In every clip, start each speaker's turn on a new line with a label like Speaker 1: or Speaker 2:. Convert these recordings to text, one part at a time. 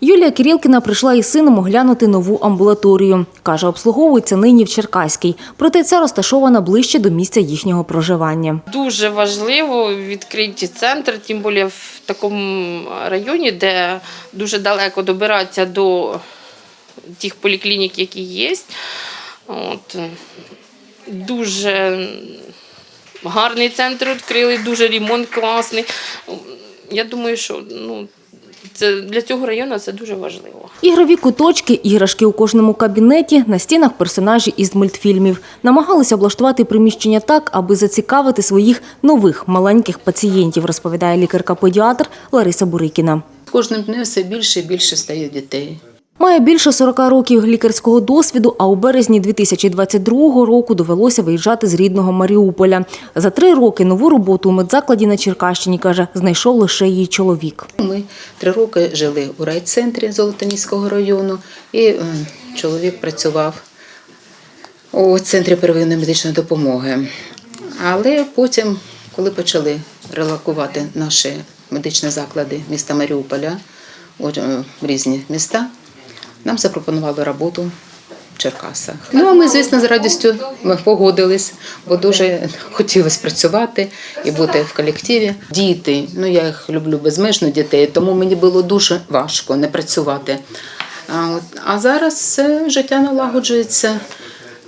Speaker 1: Юлія Кірілкіна прийшла із сином оглянути нову амбулаторію. Каже, обслуговується нині в Черкаській. Проте ця розташована ближче до місця їхнього проживання.
Speaker 2: Дуже важливо відкрити центр, тим більше в такому районі, де дуже далеко добиратися до тих поліклінік, які є. От. Дуже гарний центр відкрили, дуже ремонт класний. Я думаю, що ну, це, для цього району це дуже важливо.
Speaker 1: Ігрові куточки, іграшки у кожному кабінеті, на стінах персонажі із мультфільмів. Намагалися облаштувати приміщення так, аби зацікавити своїх нових маленьких пацієнтів, розповідає лікарка-педіатр Лариса Бурикіна.
Speaker 3: З Кожним днем все більше і більше стає дітей.
Speaker 1: Має більше 40 років лікарського досвіду, а у березні 2022 року довелося виїжджати з рідного Маріуполя. За три роки нову роботу у медзакладі на Черкащині, каже, знайшов лише її чоловік.
Speaker 3: Ми три роки жили у райцентрі Золотоніського району, і е, чоловік працював у центрі первинної медичної допомоги. Але потім, коли почали релокувати наші медичні заклади міста Маріуполя у е, в різні міста, нам запропонували роботу в Черкасах. Ну а ми, звісно, з радістю погодились, бо дуже хотілося працювати і бути в колективі. Діти, ну я їх люблю безмежно дітей, тому мені було дуже важко не працювати. А, от, а зараз все життя налагоджується,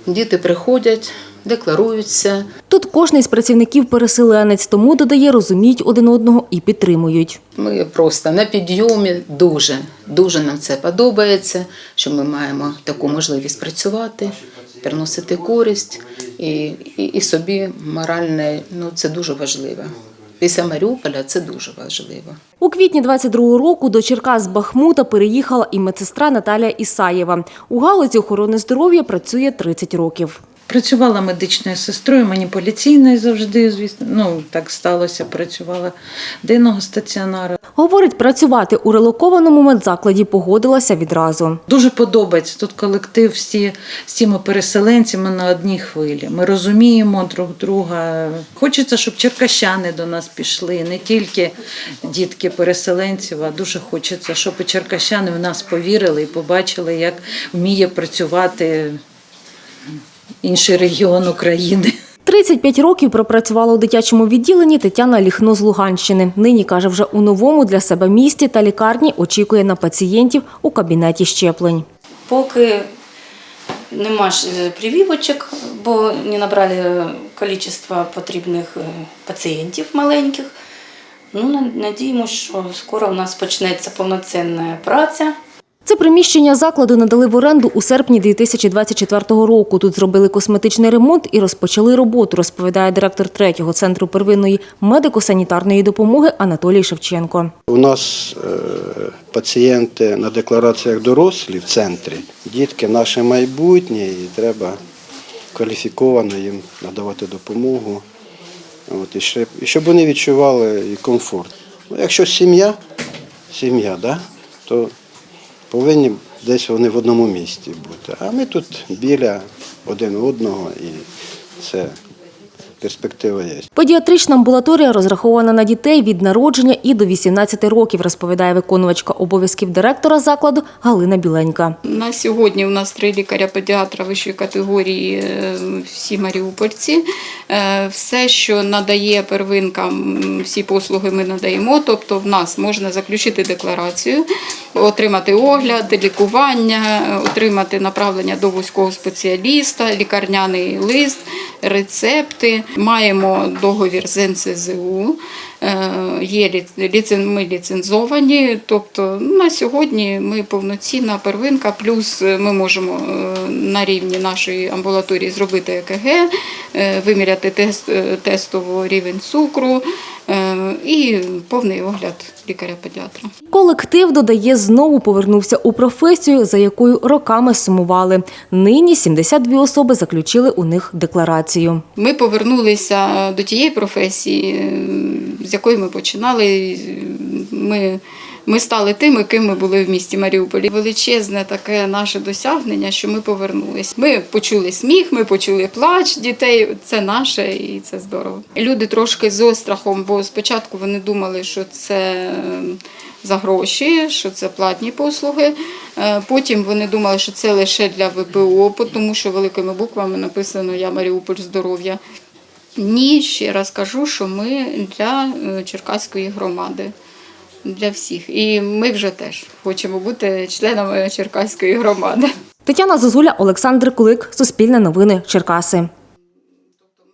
Speaker 3: діти приходять, декларуються.
Speaker 1: Тут кожний з працівників переселенець, тому додає, розуміють один одного і підтримують.
Speaker 3: Ми просто на підйомі дуже, дуже нам це подобається, що ми маємо таку можливість працювати, приносити користь і, і, і собі моральне, ну це дуже важливо. Після Маріуполя це дуже важливо.
Speaker 1: У квітні 22-го року до Черкас з Бахмута переїхала і медсестра Наталія Ісаєва. У галузі охорони здоров'я працює 30 років.
Speaker 4: Працювала медичною сестрою, маніпуляційною завжди, звісно. Ну, так сталося, працювала денного стаціонару.
Speaker 1: Говорить, працювати у релокованому медзакладі погодилася відразу.
Speaker 4: Дуже подобається тут колектив всі з цими переселенцями на одній хвилі. Ми розуміємо друг друга. Хочеться, щоб черкащани до нас пішли, не тільки дітки переселенців, а дуже хочеться, щоб і черкащани в нас повірили і побачили, як вміє працювати інший регіон України.
Speaker 1: 35 років пропрацювала у дитячому відділенні Тетяна Ліхно з Луганщини. Нині, каже, вже у новому для себе місті та лікарні очікує на пацієнтів у кабінеті щеплень.
Speaker 5: Поки нема е, прививочок, бо не набрали кількість потрібних е, пацієнтів маленьких. Ну, на- надіємося, що скоро у нас почнеться повноцінна праця.
Speaker 1: Це приміщення закладу надали в оренду у серпні 2024 року. Тут зробили косметичний ремонт і розпочали роботу, розповідає директор третього центру первинної медико-санітарної допомоги Анатолій Шевченко.
Speaker 6: У нас е, пацієнти на деклараціях дорослі в центрі. Дітки наше майбутнє і треба кваліфіковано їм надавати допомогу. От, і, щоб вони відчували і комфорт. Ну, якщо сім'я, сім'я, да, то повинні десь вони в одному місці бути. А ми тут біля один одного і це перспектива є.
Speaker 1: Педіатрична амбулаторія розрахована на дітей від народження і до 18 років, розповідає виконувачка обов'язків директора закладу Галина Біленька.
Speaker 7: На сьогодні у нас три лікаря-педіатра вищої категорії, е, всі маріупольці. Е, Все, що надає первинкам, всі послуги ми надаємо. Тобто в нас можна заключити декларацію, отримати огляд, лікування, отримати направлення до вузького спеціаліста, лікарняний лист, рецепти. Маємо договір з НСЗУ. Е, Є ми ліцензовані, тобто на сьогодні ми повноцінна первинка, плюс е, ми можемо е, на рівні нашої амбулаторії зробити ЕКГ, виміряти тест, тестово рівень цукру і повний огляд лікаря-педіатра.
Speaker 1: Колектив додає, знову повернувся у професію, за якою роками сумували. Нині 72 особи заключили у них декларацію.
Speaker 7: Ми повернулися до тієї професії, з якої ми починали. Ми Ми стали тими, ким ми були в місті Маріуполі. Величезне таке наше досягнення, що ми повернулись. Ми почули сміх, ми почули плач дітей. Це наше і це здорово. Люди трошки з острахом, бо спочатку вони думали, що це е, за гроші, що це платні послуги. Е, Потім вони думали, що це лише для ВПО, тому що великими буквами написано Я Маріуполь здоров'я. Ні, ще раз кажу, що ми для е, Черкаської громади, для всіх. І ми вже теж хочемо бути членами Черкаської громади.
Speaker 1: Тетяна Зозуля, Олександр Кулик, Суспільне новини, Черкаси.